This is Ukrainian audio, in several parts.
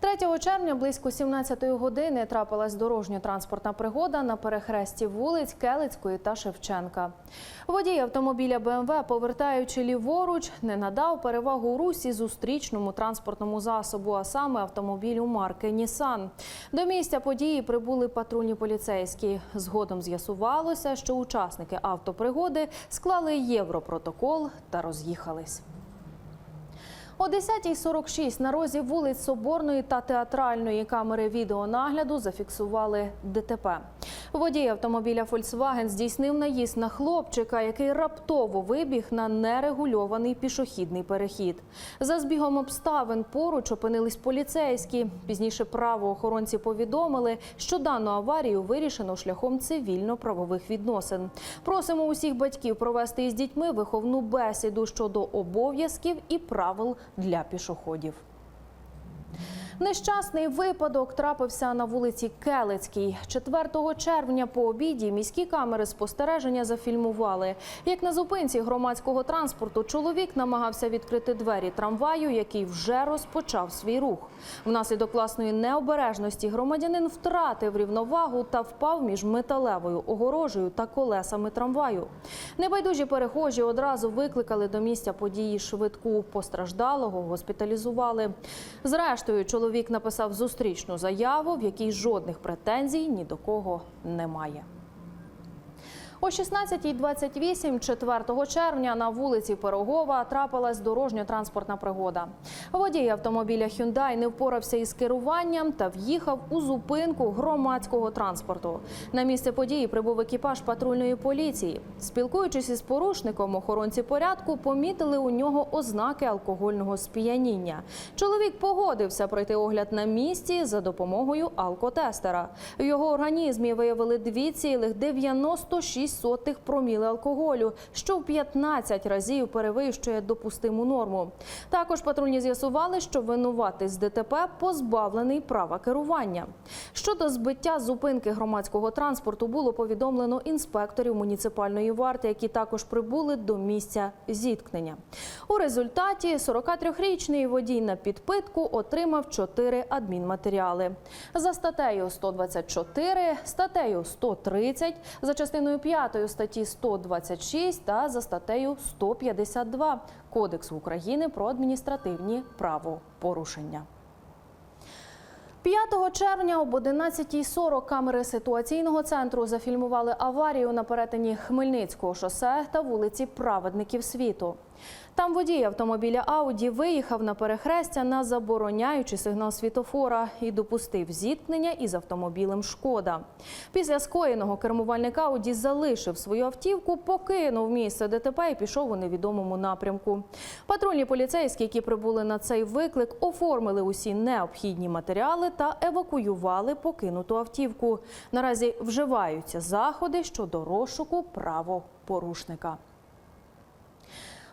3 червня близько 17-ї години трапилась дорожньо-транспортна пригода на перехресті вулиць Келицької та Шевченка. Водій автомобіля БМВ, повертаючи ліворуч, не надав перевагу русі зустрічному транспортному засобу, а саме автомобілю марки Нісан. До місця події прибули патрульні поліцейські. Згодом з'ясувалося, що учасники автопригоди склали європротокол та роз'їхались. О 10.46 на розі вулиць Соборної та Театральної камери відеонагляду зафіксували ДТП. Водій автомобіля Volkswagen здійснив наїзд на хлопчика, який раптово вибіг на нерегульований пішохідний перехід. За збігом обставин поруч опинились поліцейські. Пізніше правоохоронці повідомили, що дану аварію вирішено шляхом цивільно-правових відносин. Просимо усіх батьків провести із дітьми виховну бесіду щодо обов'язків і правил для пішоходів. Нещасний випадок трапився на вулиці Келицькій. 4 червня по обіді міські камери спостереження зафільмували. Як на зупинці громадського транспорту чоловік намагався відкрити двері трамваю, який вже розпочав свій рух. Внаслідок власної необережності громадянин втратив рівновагу та впав між металевою огорожею та колесами трамваю. Небайдужі перехожі одразу викликали до місця події швидку постраждалого, госпіталізували. Зрештою, чоловік написав зустрічну заяву, в якій жодних претензій ні до кого немає. О 16.28 4 червня на вулиці Пирогова трапилась дорожньо-транспортна пригода. Водій автомобіля Hyundai не впорався із керуванням та в'їхав у зупинку громадського транспорту. На місце події прибув екіпаж патрульної поліції. Спілкуючись із порушником, охоронці порядку помітили у нього ознаки алкогольного сп'яніння. Чоловік погодився пройти огляд на місці за допомогою алкотестера. В його організмі виявили дві цілих 96 0,6 проміли алкоголю, що в 15 разів перевищує допустиму норму. Також патрульні з'ясували, що винуватий з ДТП позбавлений права керування. Щодо збиття зупинки громадського транспорту було повідомлено інспекторів муніципальної варти, які також прибули до місця зіткнення. У результаті 43-річний водій на підпитку отримав 4 адмінматеріали за статтею 124, статтею 130, за частиною 5 статті 126 та за статтею 152 Кодексу України про адміністративні правопорушення. 5 червня об 11.40 камери ситуаційного центру зафільмували аварію на перетині Хмельницького шосе та вулиці Праведників світу. Там водій автомобіля Ауді виїхав на перехрестя на забороняючий сигнал світофора і допустив зіткнення із автомобілем Шкода. Після скоєного кермувальник Ауді залишив свою автівку, покинув місце ДТП і пішов у невідомому напрямку. Патрульні поліцейські, які прибули на цей виклик, оформили усі необхідні матеріали та евакуювали покинуту автівку. Наразі вживаються заходи щодо розшуку правопорушника.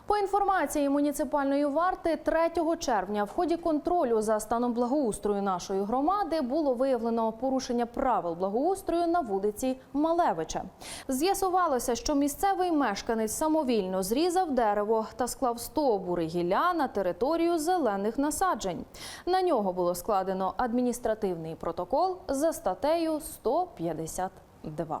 По інформації муніципальної варти 3 червня в ході контролю за станом благоустрою нашої громади було виявлено порушення правил благоустрою на вулиці Малевича. З'ясувалося, що місцевий мешканець самовільно зрізав дерево та склав стовбури гілля на територію зелених насаджень. На нього було складено адміністративний протокол за статтею 152.